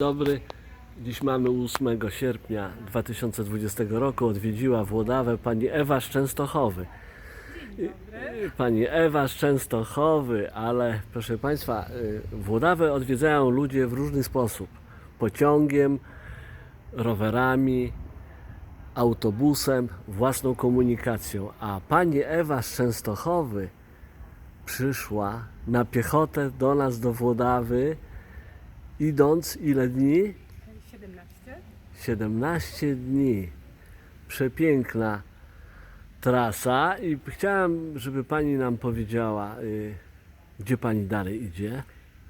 dobry. Dziś mamy 8 sierpnia 2020 roku. Odwiedziła Włodawę pani Ewa z Częstochowy. Pani Ewa z Częstochowy, ale proszę Państwa, y, Włodawę odwiedzają ludzie w różny sposób. Pociągiem, rowerami, autobusem, własną komunikacją. A pani Ewa z Częstochowy przyszła na piechotę do nas do Włodawy, idąc ile dni? 17. 17 dni. Przepiękna trasa i chciałem, żeby pani nam powiedziała, y, gdzie pani dalej idzie.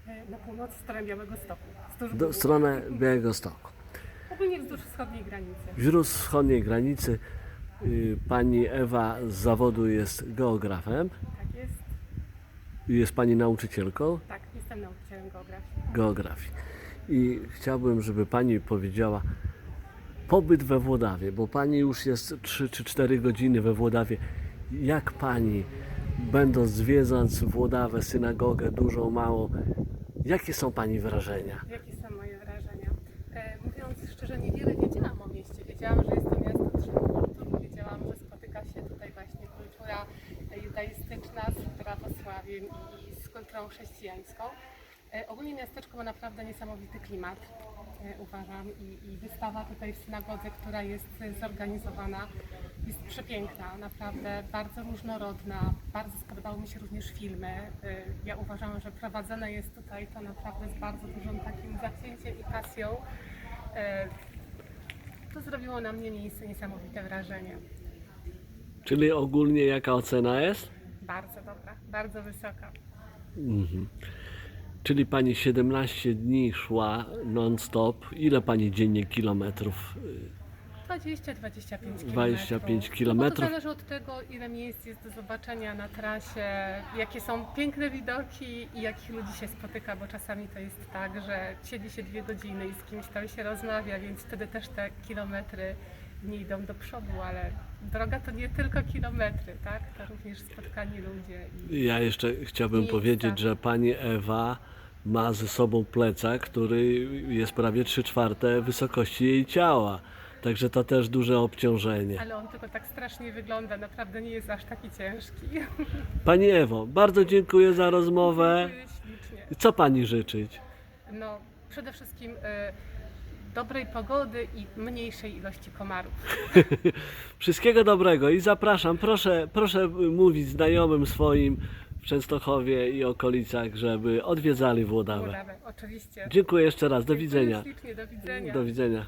e, Na północ w stronę Białego Stoku. Wzdłuż Do Gór. stronę Białego Stoku. Ogólnie wzdłuż wschodniej granicy. Wzdłuż wschodniej granicy y, pani Ewa z zawodu jest geografem. Tak jest. Jest pani nauczycielką Tak, jestem nauczycielem geografii. geografii. I chciałbym, żeby pani powiedziała pobyt we Włodawie, bo pani już jest 3 czy 4 godziny we Włodawie. Jak pani, będąc zwiedzając Włodawę, synagogę, dużą, małą, jakie są pani wrażenia? Jakie są moje wrażenia? E, mówiąc szczerze, niewiele wiedziałam o mieście. Wiedziałam, że jest to miasto trzech kultur. Wiedziałam, że spotyka się tutaj właśnie kultura e, judaistyczna z prawosławiem i z kulturą chrześcijańską. E, ogólnie miasteczko ma naprawdę niesamowity klimat, e, uważam. I, I wystawa tutaj w synagodze, która jest e, zorganizowana, jest przepiękna, naprawdę bardzo różnorodna. Bardzo spodobały mi się również filmy. Ja uważam, że prowadzone jest tutaj to naprawdę z bardzo dużym takim zacięciem i pasją. To zrobiło na mnie nies- niesamowite wrażenie. Czyli ogólnie jaka ocena jest? Bardzo dobra, bardzo wysoka. Mhm. Czyli pani 17 dni szła non-stop. Ile pani dziennie kilometrów? 20-25 km. 25 No to zależy od tego, ile miejsc jest do zobaczenia na trasie, jakie są piękne widoki i jakich ludzi się spotyka, bo czasami to jest tak, że siedzi się dwie godziny i z kimś tam się rozmawia, więc wtedy też te kilometry nie idą do przodu, ale droga to nie tylko kilometry, tak? To również spotkani ludzie. I... Ja jeszcze chciałbym Miejsca. powiedzieć, że pani Ewa ma ze sobą plecak, który jest prawie 3 czwarte wysokości jej ciała. Także to też duże obciążenie. Ale on tylko tak strasznie wygląda, naprawdę nie jest aż taki ciężki. Pani Ewo, bardzo dziękuję za rozmowę. Dziękuję. Co pani życzyć? No, przede wszystkim e, dobrej pogody i mniejszej ilości komarów. Wszystkiego dobrego i zapraszam. Proszę, proszę mówić znajomym swoim w Częstochowie i okolicach, żeby odwiedzali Włodawę. Urawę, oczywiście. Dziękuję jeszcze raz. Do Dziękuję widzenia. Ślicznie, do widzenia. Do widzenia.